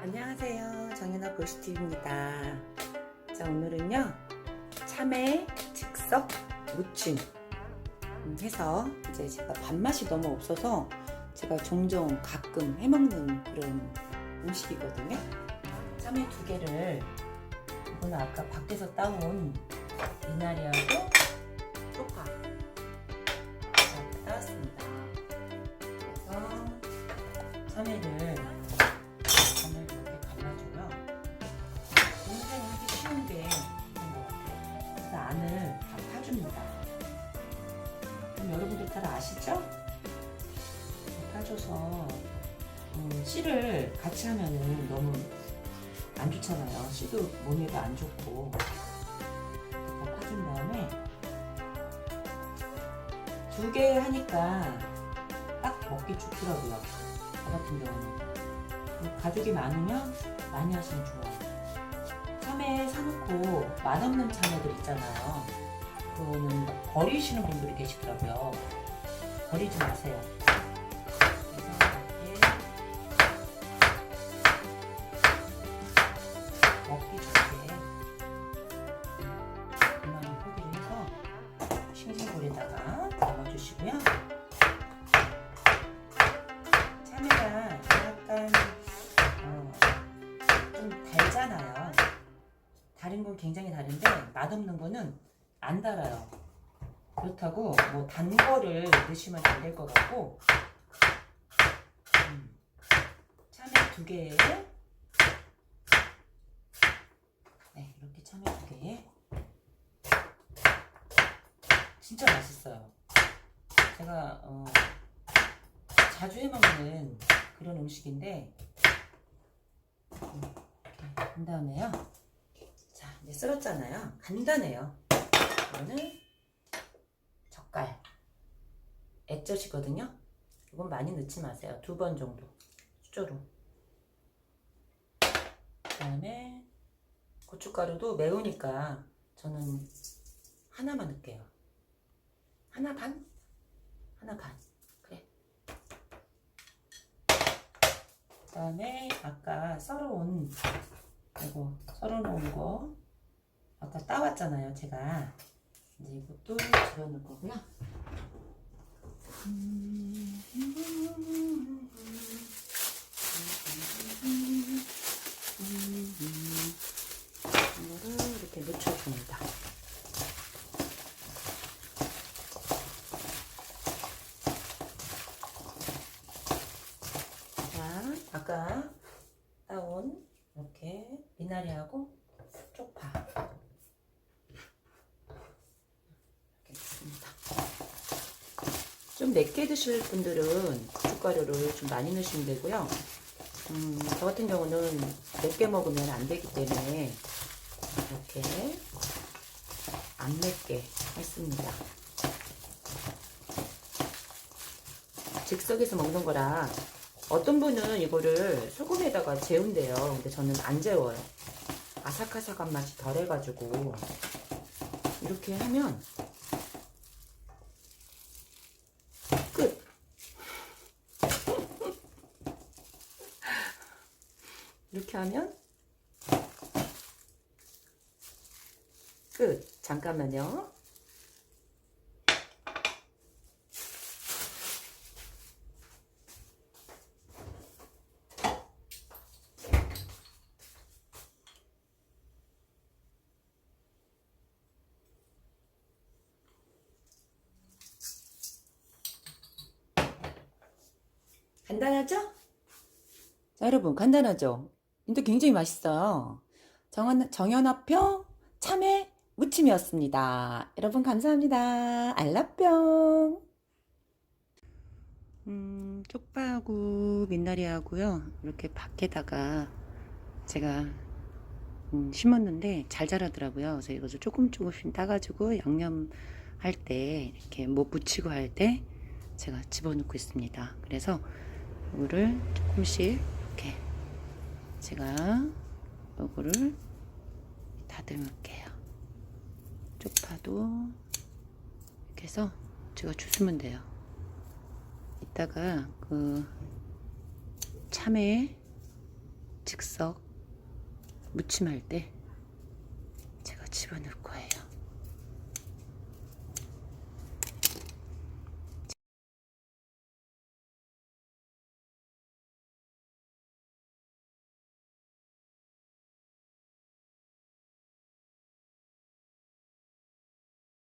안녕하세요. 정연아 보시티입니다. 자, 오늘은요, 참외 즉석 무침 음, 해서 이제 제가 밥맛이 너무 없어서 제가 종종 가끔 해먹는 그런 음식이거든요. 참외 두 개를 이거는 아까 밖에서 따온 미나리하고 쪽파 이렇게 따왔습니다. 그래서 참외를 이렇게 파줘서 음, 씨를 같이 하면은 너무 안 좋잖아요. 씨도 몸에도 안 좋고 다 파준 다음에 두 개 하니까 딱 먹기 좋더라고요. 저 같은 경우는. 가족이 많으면 많이 하시면 좋아요. 참외 사놓고 맛없는 참외들 있잖아요. 그거는 버리시는 분들이 계시더라고요. 버리지 마세요. 먹기 좋게 이만한 포기를 해서 싱싱볼에다가 담아주시고요. 참외가 약간 어, 좀 달잖아요. 다른 건 굉장히 다른데 맛없는 거는 안 달아요. 그렇다고 뭐 단 거를 드시면 안 될 것 같고 음, 참외 두 개에 네 이렇게 참외 두 개에 진짜 맛있어요. 제가 어, 자주 해먹는 그런 음식인데 음, 이렇게 한 다음에요. 자 이제 썰었잖아요. 간단해요. 이거는 젓갈 액젓이거든요. 이건 많이 넣지 마세요. 두 번 정도 수저로. 그다음에 고춧가루도 매우니까 저는 하나만 넣을게요. 하나 반? 하나 반. 그래. 그다음에 아까 썰어온 이거 썰어놓은 거 아까 따왔잖아요. 제가 이제 이것도 집어넣을 거고요. 이렇게 묻혀줍니다. 자, 아까 따온 이렇게 미나리하고 쪽파 이렇게 넣습니다. 좀 맵게 드실 분들은 고춧가루를 좀 많이 넣으시면 되고요. 음, 저 같은 경우는 맵게 먹으면 안 되기 때문에 이렇게 안 맵게 했습니다. 즉석에서 먹는 거라 어떤 분은 이거를 소금에다가 재운대요. 근데 저는 안 재워요. 아삭아삭한 맛이 덜해가지고 이렇게 하면 끝. 이렇게 하면 끝. 잠깐만요. 간단하죠? 자, 여러분, 간단하죠? 근데 굉장히 맛있어요. 정연, 정연아표 참외 무침이었습니다. 여러분, 감사합니다. 알라뿅. 음, 쪽파하고 민나리하고요. 이렇게 밖에다가 제가 음, 심었는데 잘 자라더라고요. 그래서 이것을 조금 조금씩 따가지고 양념 할 때 이렇게 뭐 무치고 할 때 제가 집어넣고 있습니다. 그래서 이거를 조금씩 이렇게 제가 요거를 다듬을게요. 쪽파도 이렇게 해서 제가 주스면 돼요. 이따가 그 참외 즉석 무침할 때 제가 집어넣을 거예요.